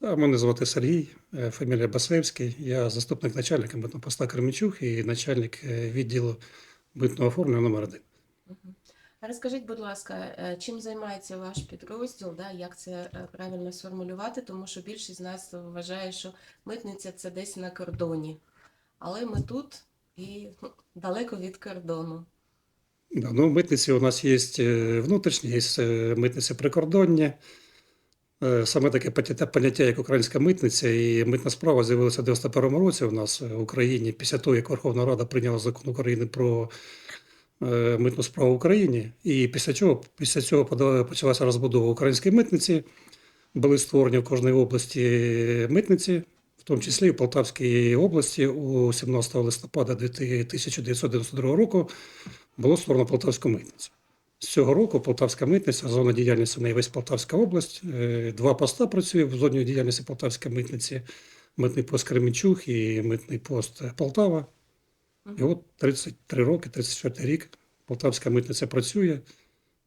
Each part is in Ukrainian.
Та мене звати Сергій, е, фамілія Басевський. Я заступник начальника митного поста Кременчуг і начальник е, відділу митного оформлення номер 1 Розкажіть, будь ласка, е, чим займається ваш підрозділ, да, як це правильно сформулювати, тому що більшість з нас вважає, що митниця це десь на кордоні. Але ми тут і далеко від кордону. Да, ну, митниці у нас є внутрішні, є митниці прикордонні. Е, Саме таке поняття, як українська митниця, і митна справа з'явилася в 91-му році у нас в Україні, після того, як Верховна Рада прийняла закон України про е, митну справу в Україні. І після чого після цього почалася розбудова української митниці. Були створені в кожній області митниці, в тому числі і в Полтавській області у 17 листопада 1992 року було створено Полтавську митницю. З цього року Полтавська митниця, зона діяльності неї весь Полтавська область. Е, Два поста працює в зоні діяльності Полтавської митниці. Митний пост Кременчуг і митний пост Полтава. І от 33 роки, 34 рік Полтавська митниця працює.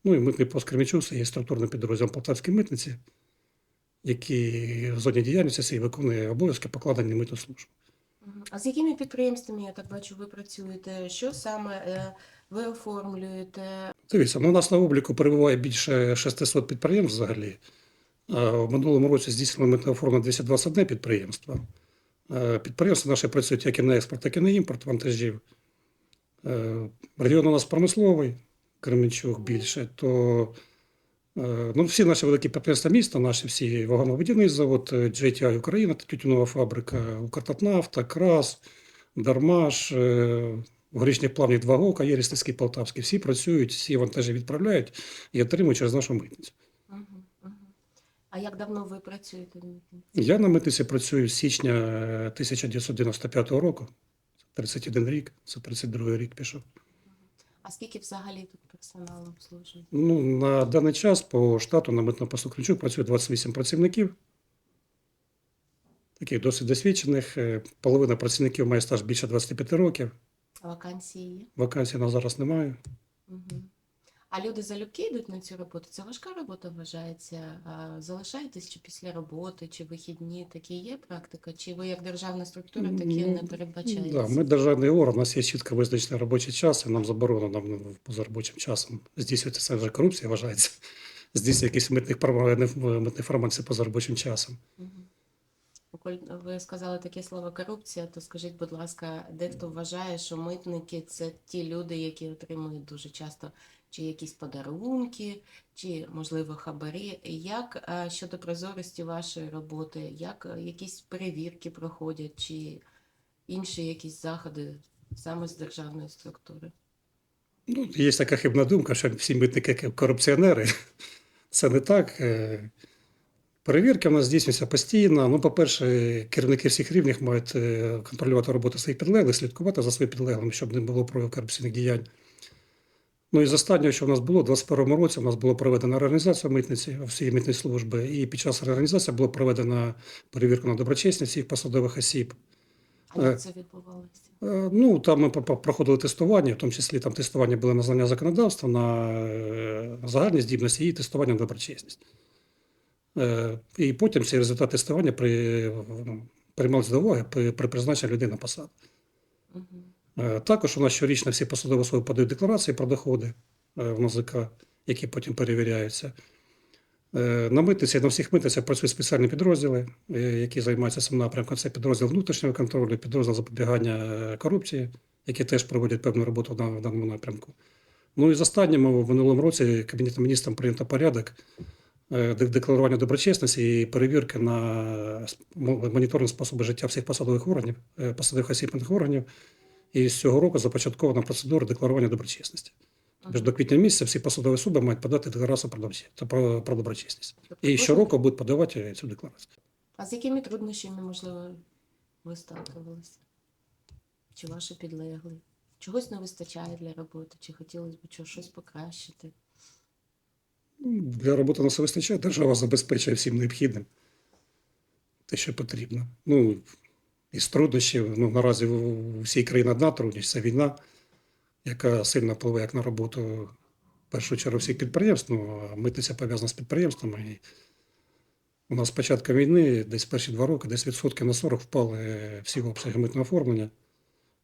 Ну і митний пост Кременчуг це є структурним підрозділом Полтавської митниці, який в зоні діяльності свій виконує обов'язки, покладені на митну службу. А з якими підприємствами, я так бачу, ви працюєте? Що саме е, ви оформлюєте? Дивіться, ну, у нас на обліку перебуває більше 600 підприємств взагалі. А В минулому році здійснили митне оформлення 221 підприємство. Е, Підприємства наші працюють як і на експорт, так і на імпорт вантажів. Е, Регіон у нас промисловий, Кременчуг більше, то е, ну, всі наші великі підприємства міста, наші всі вагоновидільний завод, е, JTI Україна, тютюнова фабрика, Укртатнафта, Крас, Дармаш, е, в горішніх плавніх два ГОКа, є Рістицький Полтавський. Всі працюють, всі вантажі відправляють і отримують через нашу митницю. А як давно ви працюєте в митниці? Я на митниці працюю з січня е, 1995 року. 31 рік, це 32 рік пішов. А скільки взагалі тут персоналу обслужує? Ну, на даний час по штату на митному посту Ключук працює 28 працівників. Таких досить досвідчених. Е, Половина працівників має стаж більше 25 років. А Вакансії є? Вакансій на зараз немає. Мгм. А люди залюбки йдуть на цю роботу? Це важка робота вважається. А залишаєтесь чи після роботи, чи вихідні? Такі є практика? Чи ви як державна структура такі не передбачаєте? Да, ми державний орган, у нас є чітко визначений робочий час, і нам заборонено поза робочим часом здійснювати це вже корупція, вважається. Здійснює якісь митних митних формацій поза робочим часом. Мгм. Ви сказали таке слово корупція, то скажіть, будь ласка, дехто вважає, що митники це ті люди, які отримують дуже часто чи якісь подарунки, чи можливо хабарі. Як е, щодо прозорості вашої роботи, як е, якісь перевірки проходять, чи інші якісь заходи саме з державної структури? Ну, є така хибна думка, що всі митники корупціонери. Це не так. Е, Перевірки в нас здійснюються постійно. Ну, по-перше, керівники всіх рівнів мають е, контролювати роботу своїх підлеглих, слідкувати за своїм підлеглим, щоб не було проявів корупційних діянь. Ну і з останнього, що в нас було, у 2021 році у нас було проведена реорганізація митниці всієї митної служби, і під час реорганізації було проведена перевірка на доброчесність всіх посадових осіб. А Е. як це відбувалося? Е, Ну, там ми проходили тестування, в тому числі там тестування були на знання законодавства, на е, загальні здібності і тестування на доброчесність. Е, І потім ці результати тестування при, приймалися до уваги при, при призначенні людей на посаду. Е, Також у нас щорічно всі посадові особи подають декларації про доходи е, в НАЗК, які потім перевіряються. На митниці, на всіх митницях працюють спеціальні підрозділи, які займаються цим напрямком. Це підрозділ внутрішнього контролю, підрозділ запобігання корупції, які теж проводять певну роботу в даному напрямку. Ну і з останнім в минулому році Кабінетом міністром прийнято порядок декларування доброчесності і перевірки на моніторинг способу життя всіх посадових органів, е, посадових осіб митних органів. І з цього року започаткована процедура декларування доброчесності. Тож до квітня місяця всі посадові особи мають подати декларацію про доброчесність. Про, про доброчесність. Тобто І щороку будуть подавати цю декларацію. А з якими труднощами, можливо, ви сталкувалися? Чи ваші підлеглі? Чогось не вистачає для роботи, чи хотілося б щось покращити? Ну, Для роботи нас вистачає, держава забезпечує всім необхідним те, що потрібно. Ну, із труднощів, ну, наразі у всій країні одна трудність це війна, яка сильно впливає як на роботу в першу чергу всіх підприємств. Ну, а митниця пов'язана з підприємствами. І У нас з початку війни, десь перші два роки, десь відсотки на 40 впали всі обсяги митного оформлення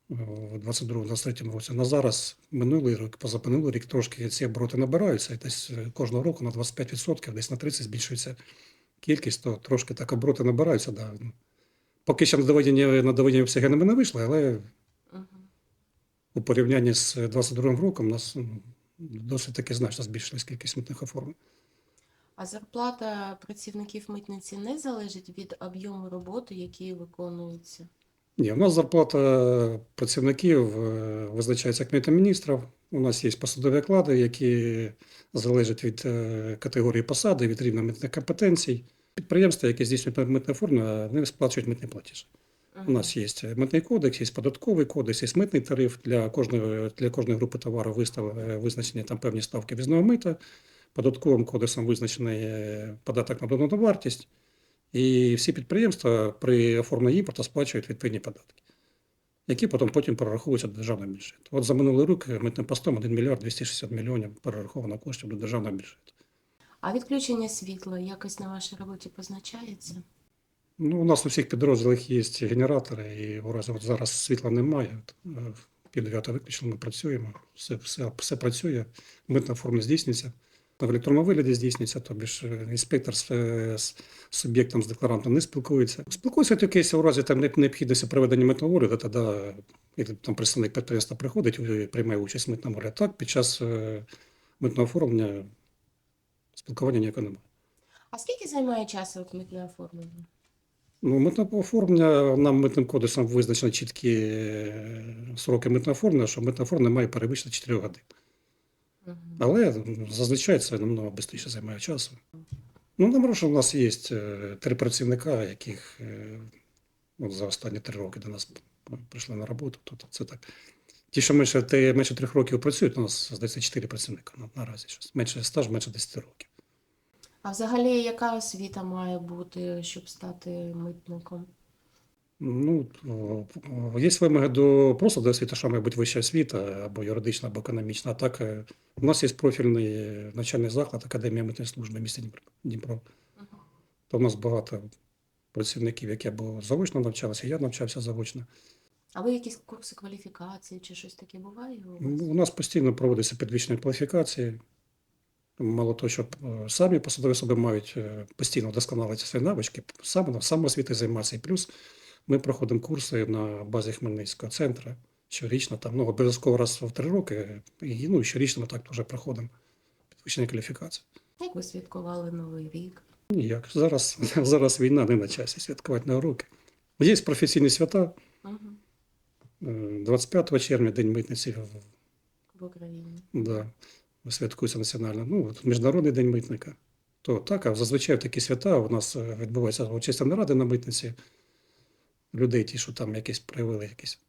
у 22-23 році. На зараз минулий рік, позапминулий рік трошки ці обороти набираються, і десь е, кожного року на 25%, десь на 30% збільшується кількість, то трошки так обороти набираються. Да. Поки що на доведення, на доведення обсяги ми не вийшли, але у порівнянні з 22 роком у нас досить таки значно збільшилась кількість митних оформлень. А зарплата працівників митниці не залежить від об'єму роботи, який виконується. Ні, у нас зарплата працівників е, визначається Кабінетом міністрів. У нас є посадові оклади, які залежать від е, категорії посади, від рівня митних компетенцій. Підприємства, які здійснюють митне оформлення, вони сплачують митний платіж. У нас є митний кодекс, є податковий кодекс, є митний тариф для кожної, для кожної групи товару вистав, е, визначені там певні ставки візного мита. Податковим кодексом визначений податок на додану вартість. І всі підприємства при оформленні імпорту сплачують відповідні податки, які потім, потім перераховуються до державного бюджету. От за минулий рік митним постом 1 мільярд 260 мільйонів перераховано коштів до державного бюджету. А відключення світла якось на вашій роботі позначається? Ну, у нас у всіх підрозділах є генератори, і у разі от зараз світла немає. Е, Пів дев'ятого виключно ми працюємо, все, все, все працює, митна форма здійснюється. В електронному вигляді здійснюється, тобі ж е, інспектор з, з суб'єктом, з декларантом не спілкується. Спілкується тільки якщо у разі там необхідності проведення митного огляду, тоді як там представник підприємства приходить і приймає участь в митному огляді. Так, під час е, митного оформлення спілкування ніякого немає. А скільки займає часу от митне оформлення? Ну, митне оформлення нам митним кодексом визначено чіткі е, сроки митного оформлення, що митне оформлення має перевищити 4 години. Але зазвичай це намного швидше займає часу. Ну, на що у нас є е, три працівника, яких е, от за останні три роки до нас прийшли на роботу. Тобто це так. Ті, що менше, те, менше трьох років працюють, у нас здається чотири працівника на, наразі. Щось. Менше стаж, менше 10 років. А взагалі, яка освіта має бути, щоб стати митником? Ну, о, є вимоги до просто до освіти, що має бути вища освіта, або юридична, або економічна. А так, е, у нас є профільний е, навчальний заклад Академія митної служби міста Дніпро. То в нас багато працівників, які або заочно навчалися, я навчався заочно. А ви якісь курси кваліфікації чи щось таке буває у Ну, вас? У нас постійно проводиться підвищення кваліфікації. Мало того, що е, самі посадові особи мають е, постійно вдосконалити свої навички, саме самоосвіти займатися. І плюс ми проходимо курси на базі Хмельницького центру щорічно, там ну, обов'язково раз в три роки, і ну, щорічно ми так теж проходимо підвищення кваліфікації. Як ви святкували Новий рік? Ніяк. Зараз, зараз війна не на часі святкувати на роки. Є професійні свята. Е, 25 червня, День митниці в В Україні. Да, святкується національно. Ну, от Міжнародний день митника. То так, а зазвичай такі свята у нас е, відбуваються урочисті наради на митниці. Людей, ті, що там якісь проявили якісь,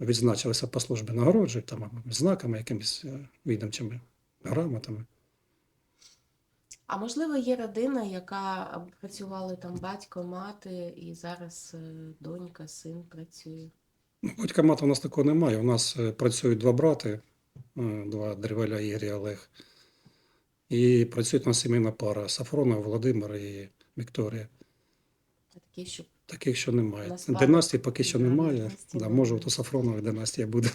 відзначилися по службі, нагороджують там знаками, якимись е, відомчими грамотами. А можливо, є родина, яка працювали там батько, мати, і зараз е, донька, син працює. Ну, Батька мати у нас такого немає. У нас е, працюють два брати, два Деревеля Ігор і Олег. І працює у нас сімейна пара Сафронов, Володимир і Вікторія. Такі, щоб Таких що немає. Династії поки що немає. Да, може, от у Сафронових династія буде.